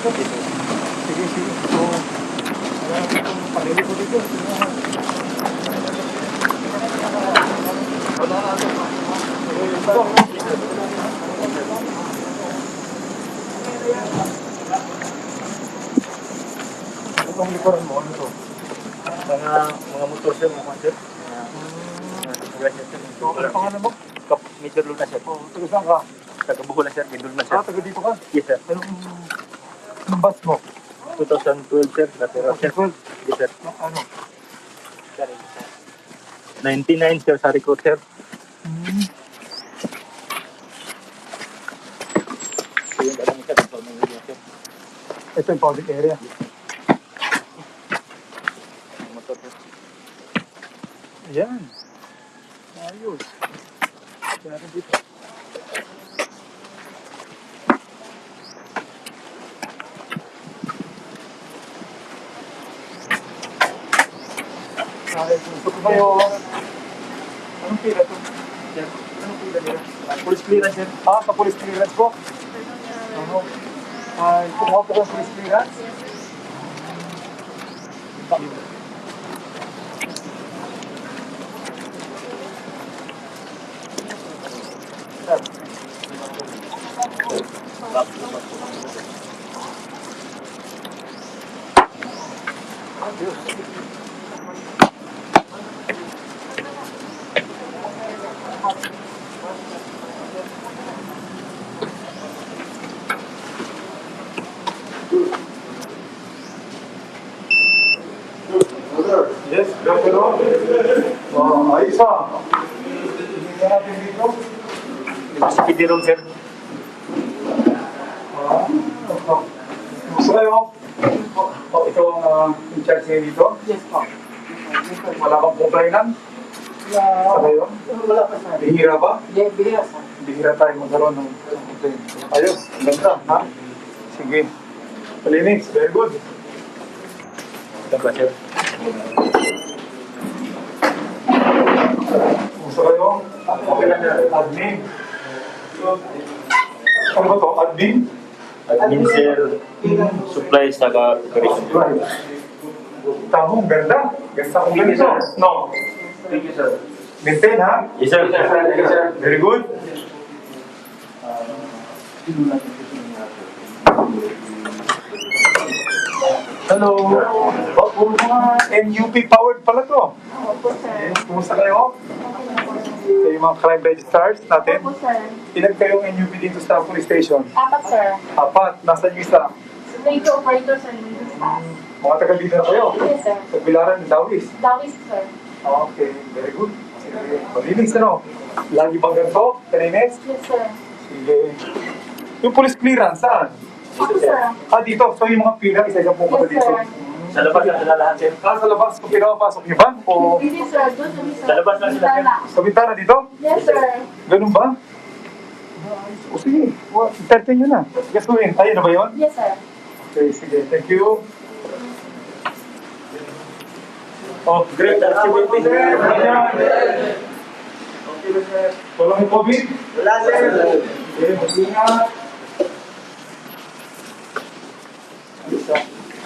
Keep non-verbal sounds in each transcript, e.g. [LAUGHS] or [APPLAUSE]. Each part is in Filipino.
So, wala na itong panili ko dito. Wala na Itong likuran mo, ano to? Mga mga motor sir, mga sir. Mga pangalan mo? Major Luna sir. Oh, taga saan ka? Taga Buhola sir, Mindul na sir. Ah, taga dito ka? Yes sir. Anong, anong batch mo? 2012 sir, natira sir. Well, Yes sir. ano? 99 sir sa record sir. Hmm. Ito yung public area. Ayan. Ayos. Kaya dito. Anong pila to? Anong pila nila? Police clearance sir. Ah, sa police clearance po? Ano? PD Road sir. Ah, oh. Gusto kayo? Oh, ito ang uh, in charge ngayon dito? Yes po. Wala kang complainant? Sa kayo? Wala pa sa Bihira ba? Yeah, bihira sa. Bihira tayo magkaroon ng complaint. Ayos, ang ganda, ha? Sige. Palinis, very good. Ito ba sir? Gusto kayo? Okay lang yan. Admin. Ano ba to? Admin? Admin sir. Supplies operation. Right. Tamong, ganda. Ganda kong ganito. No. Thank you sir. Maintain, ha? Yes sir. Very good. Hello. Oh, mga NUP powered pala to. Opo, sir. Kumusta kayo? Kayo mga crime registrars natin. Opo, sir. Ilan kayong NUP dito sa police station? Apat, sir. Apat. Nasaan yung isa? Radio operator, sir. Taas. Mga taga dito na kayo. Yes, sir. Sa Bilaran, Dawis. Dawis, sir. Okay, very good. Sige, malinis ano? Lagi bang ganito? Kaninis? Yes, sir. Sige. Yung police clearance, saan? Opo, sir. Ah, dito. So yung mga pila, isa-isang pumunta Yes, dito. sir. Sa labas lang sila lahat sir. Ah, sa labas, kung pinapasok niyo ba? O Hindi, sir. Doon sa misa. Sa labas lang sila, sir. Sa bintana dito? Yes, sir. Ganun ba? O sige, well, entertain nyo na. Ko yun. Tayo na ba yun? Yes, sir. Okay, sige. Thank you. Oh, great activity sir. Okay, sir. Walang COVID? Wala sir. Okay, mag-ingat.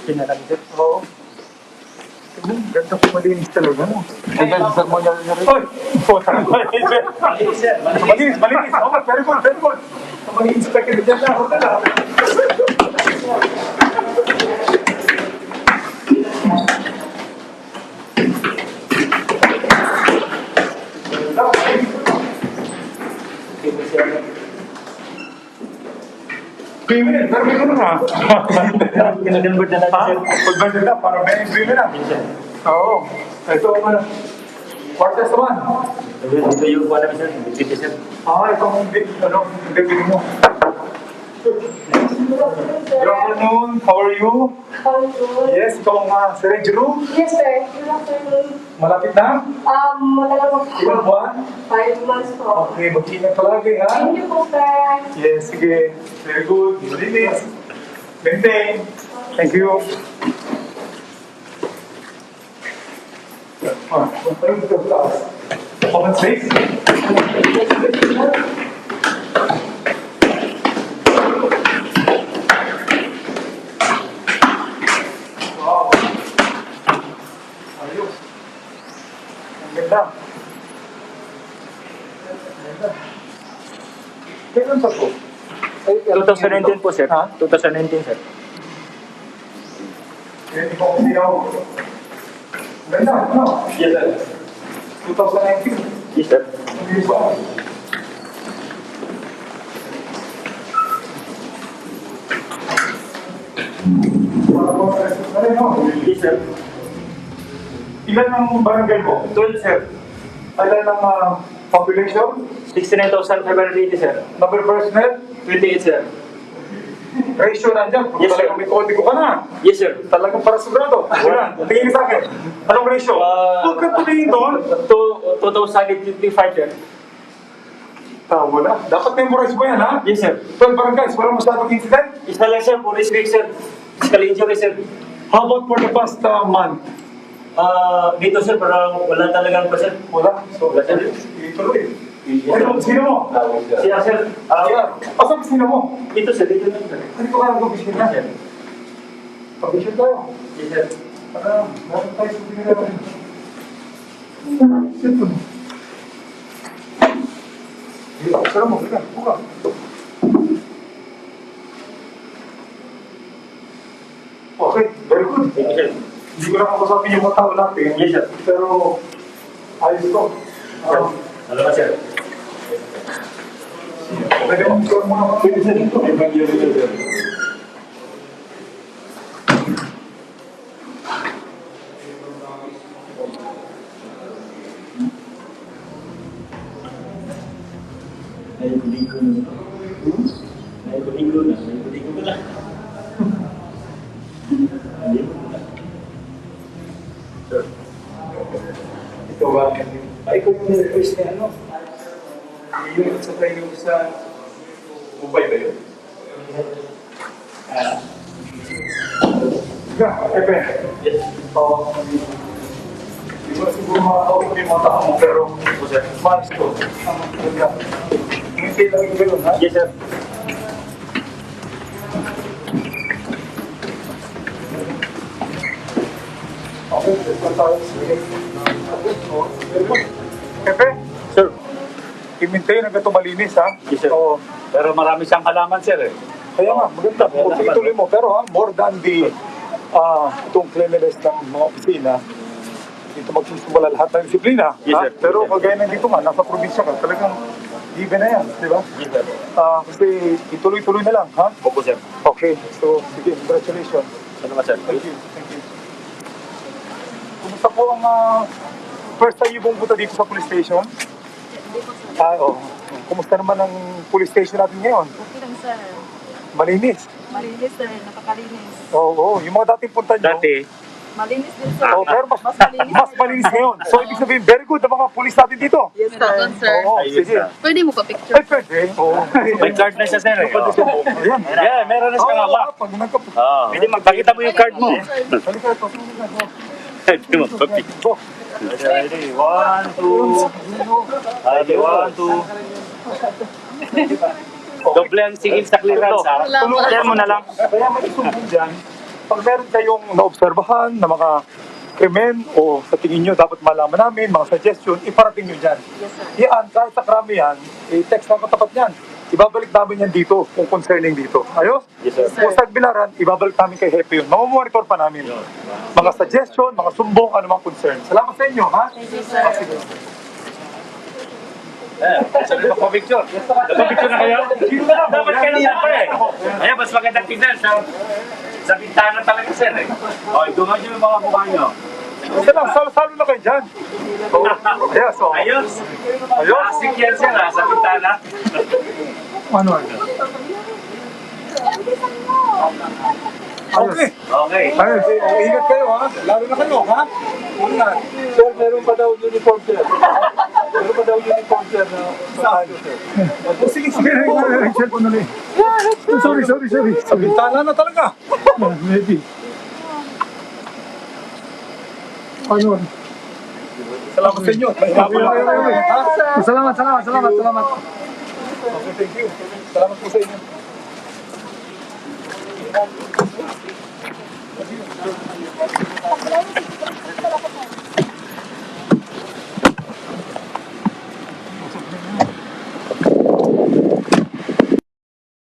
Pinalang sir. Oo. Tingnan, Ganda ko malinis talaga mo. Tingnan, sa mo niya rin. Oy! Malinis. sir. Malinis, malinis. Okay, very good, very good. Mag-inspect ka dyan na. Ka na. Criminal, pero may ganun ha. Kinaganbert na natin Ha? sir. Pag na, para may criminal. Oo. Ito, ano, quarters naman. Ito yung kuha namin sir. Thank you sir. Ah, itong big, ano, bibili mo. Good afternoon, how are you? Are you? Yes, itong uh, syringe room. Yes, sir. Good afternoon. Malapit na? Um, matagal po. Ilang buwan? Five months po. Okay, mag-ingat palagi ha? Thank you po, sir. Yes, sige. Very good. Malinis. Maintain. Thank you. Ah, Comment please. sa Vietnam. Kailan pa po? 2019 po, sir. Ha? 2019, sir. Hindi ko kasi ako. Vietnam, no? Yes, sir. 2019? Yes, sir. Hindi ba? Yes, sir. Ilan ang barangay mo? 12, sir. Ilan ang ah, population? 69,580, sir. Number of personnel? 28, sir. Ratio nandyan. Kung Yes, sir. talagang may kodigo ka na. Yes, sir. Talagang para sigurado. Ilan? Tingin sa akin. Anong ratio? Ah, Huwag kang tumingin doon. To 2,055, sir. Ah, wala. Dapat memorize mo yan, ha? Yes, sir. 12 barangays, wala masyadong incident. Isa lang, sir. Police week, sir. Physical injury, sir. How about for the past uh, month? Ah, dito, sir, parang wala talagang pa, sir. Wala. So, Wala, sir. ituloy. Ano, sino mo? Siya, sir. Ah. Asan sino mo? dito, sir. Dito lang, sir. Hindi ko kaya mag-vision na. Sir. Pag-vision tayo. Yes, sir. Para, meron tayo sa tingin Sino mo? Sarap mo, kaya, buka. Okay, very good. Thank you, sir. Hindi ko na kakusapin yung mga tao natin. Yes, sir. Pero, ayos to. Ah, Salamat, sir. Pwede mo picture mo naman. Pwede sa dito. Naibuligo na. Naibuligo na. Naibuligo ko lang. Naibuligo na. Sir. Ito ba? Ay, kung yung request niya, ano? Yung sa tayo sa Mumbai ba yun? Ah. Yeah, Pepe. Yes. Oo. Di ba siguro makakawin ko yung mga tao mo, pero Opo, sir. manis ko. Ang ganda. Hindi lang yung ganun, ha? Yes, sir. Pepe, Sir. i-maintain hanggang ito malinis, ha? Yes, sir. Oo. Pero marami siyang halaman, sir. Eh. Kaya nga, maganda. Kung ituloy mo. Pero ha, more than the ah itong cleanliness ng mga opisina, dito magsisimula lahat ng disiplina. Yes, ha? sir. Pero Yes, sir. kagaya ng dito nga, nasa probinsya ka, talagang given na yan, di ba? Yes, sir. Ah, kasi ituloy-tuloy na lang, ha? Opo, sir. Okay, so sige, congratulations. Salamat, sir. Thank you, thank you. Kumusta po ang ah, first time yung pumunta dito sa police station? Ah, oh. Kumusta naman ang police station natin ngayon? Okay lang, sir. Malinis. Malinis, sir. Napakalinis. Oo, oh, yung mga dating punta nyo. Dati, Malinis din, sir. Oh, pero mas, Mas malinis. mas malinis ngayon. So, ibig sabihin, very good ang mga police natin dito. Yes, sir. sir. Oo, Ayos sige. na. Pwede mo pa picture? Ay, pwede. Oo. may card na siya, sir. Eh. Oh. Ayan. Yeah, meron na siyang Oo, hawak. pag nagka... Oh. Pwede magpakita mo yung card mo. Halika, ito. Pwede magpapicture. Go. Ready, one, two. Ready, one, two. Doble ang singil sa clearance, ha? Mo na lang. Kaya may isumbong pag meron kayong naobserbahan na mga krimen o sa tingin nyo dapat malaman namin, mga suggestion, iparating nyo dyan. Yes, sir. Yan, kahit sa krami yan, i-text ang katapat yan. Ibabalik namin yan dito kung concerning dito. Ayos? Yes, sir. Kung sa bilaran, ibabalik namin kay Hepe yun. Mamamonitor pa namin. Mga suggestion, mga sumbong, ano mga concern. Salamat sa inyo, ha? Thank you, sir. Ah. Eh, sabi mo pa-picture. Nagpa-picture na kayo? Dapat kanina pa eh. Ayan, mas magandang tignan sa sa bintana talaga sir eh. O, dungan nyo yung mga mukha nyo. Sige lang, salo-salo na kayo dyan. Oh, [LAUGHS] yes, oh. Ayos. Ayos. Classic yan sir ha, sa bintana. Ano? Okay. Okay. Ay, oh, ingat kayo ha. Lalo na kayo ha. Ingat. Sir, meron pa daw uniform sir. Meron pa daw uniform sir na saan? Oh, sige, sige. Cellphone na rin. Sorry, sorry, sorry. Bintana na talaga. Maybe. Ano? Salamat sa inyo. Salamat, salamat, salamat, salamat. conseguiu? Ela não. Thank you.